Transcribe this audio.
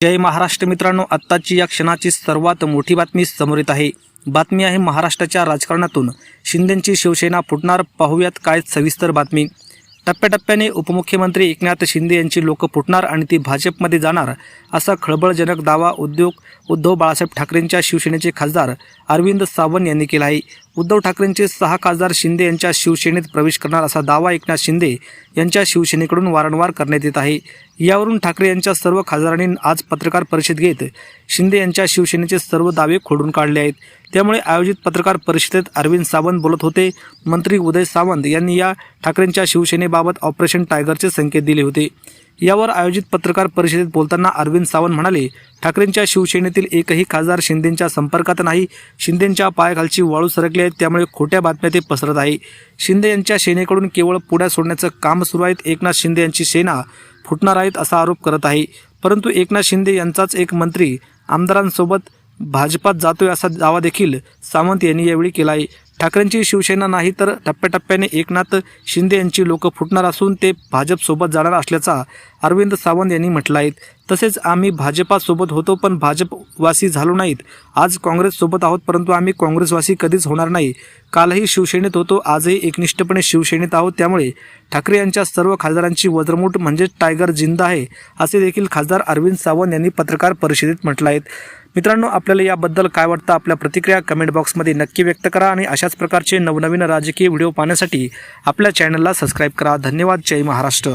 जय महाराष्ट्र मित्रांनो आत्ताची या क्षणाची सर्वात मोठी बातमी समोर येत आहे. बातमी आहे महाराष्ट्राच्या राजकारणातून. शिंदेची शिवसेना फुटणार पाहूयात काय सविस्तर बातमी. टप्प्याटप्प्याने उपमुख्यमंत्री एकनाथ शिंदे यांची लोक फुटणार आणि ती भाजपमध्ये जाणार असा खळबळजनक दावा उद्योग उद्धव बाळासाहेब ठाकरेंच्या शिवसेनेचे खासदार अरविंद सावंत यांनी केला आहे. उद्धव ठाकरेंचे सहा खासदार शिंदे यांच्या शिवसेनेत प्रवेश करणार असा दावा एकनाथ शिंदे यांच्या शिवसेनेकडून वारंवार करण्यात येत आहे. यावरून ठाकरे यांच्या सर्व खासदारांनी आज पत्रकार परिषद घेत शिंदे यांच्या शिवसेनेचे सर्व दावे खोडून काढले आहेत. त्यामुळे आयोजित पत्रकार परिषदेत अरविंद सावंत बोलत होते. मंत्री उदय सावंत यांनी या ठाकरेंच्या शिवसेनेबाबत ऑपरेशन टायगरचे संकेत दिले होते. यावर आयोजित पत्रकार परिषदेत बोलताना अरविंद सावंत म्हणाले ठाकरेंच्या शिवसेनेतील एकही खासदार शिंदेंच्या संपर्कात नाही. शिंदेंच्या पायाखालची वाळू सरकली आहे त्यामुळे खोट्या बातम्या ते पसरत आहे. शिंदे यांच्या सेनेकडून केवळ पुढ्या सोडण्याचं काम सुरू आहेत. एकनाथ शिंदे यांची सेना फुटणार आहेत असा आरोप करत आहे. परंतु एकनाथ शिंदे यांचाच एक मंत्री आमदारांसोबत भाजपात जातोय असा दावा देखील सावंत यांनी यावेळी केला आहे. ठाकरेंची शिवसेना नाही तर टप्प्याटप्प्याने एकनाथ शिंदे यांची लोक फुटणार असून ते भाजपसोबत जाणार असल्याचा अरविंद सावंत यांनी म्हटलं आहे तसेच आम्ही भाजपासोबत होतो पण भाजपवासी झालो नाहीत. आज काँग्रेससोबत आहोत परंतु आम्ही काँग्रेसवासी कधीच होणार नाही. कालही शिवसेनेत होतो आजही एकनिष्ठपणे शिवसेनेत आहोत. त्यामुळे ठाकरे यांच्या सर्व खासदारांची वज्रमूठ म्हणजेच टायगर जिंदा आहे असे देखील खासदार अरविंद सावंत यांनी पत्रकार परिषदेत म्हटलं आहे मित्रांनो आपल्याला याबद्दल काय वाटतं आपल्या प्रतिक्रिया कमेंट बॉक्समध्ये नक्की व्यक्त करा आणि अशाच प्रकारचे नवनवीन राजकीय व्हिडिओ पाहण्यासाठी आपल्या चॅनलला सबस्क्राईब करा. धन्यवाद. जय महाराष्ट्र.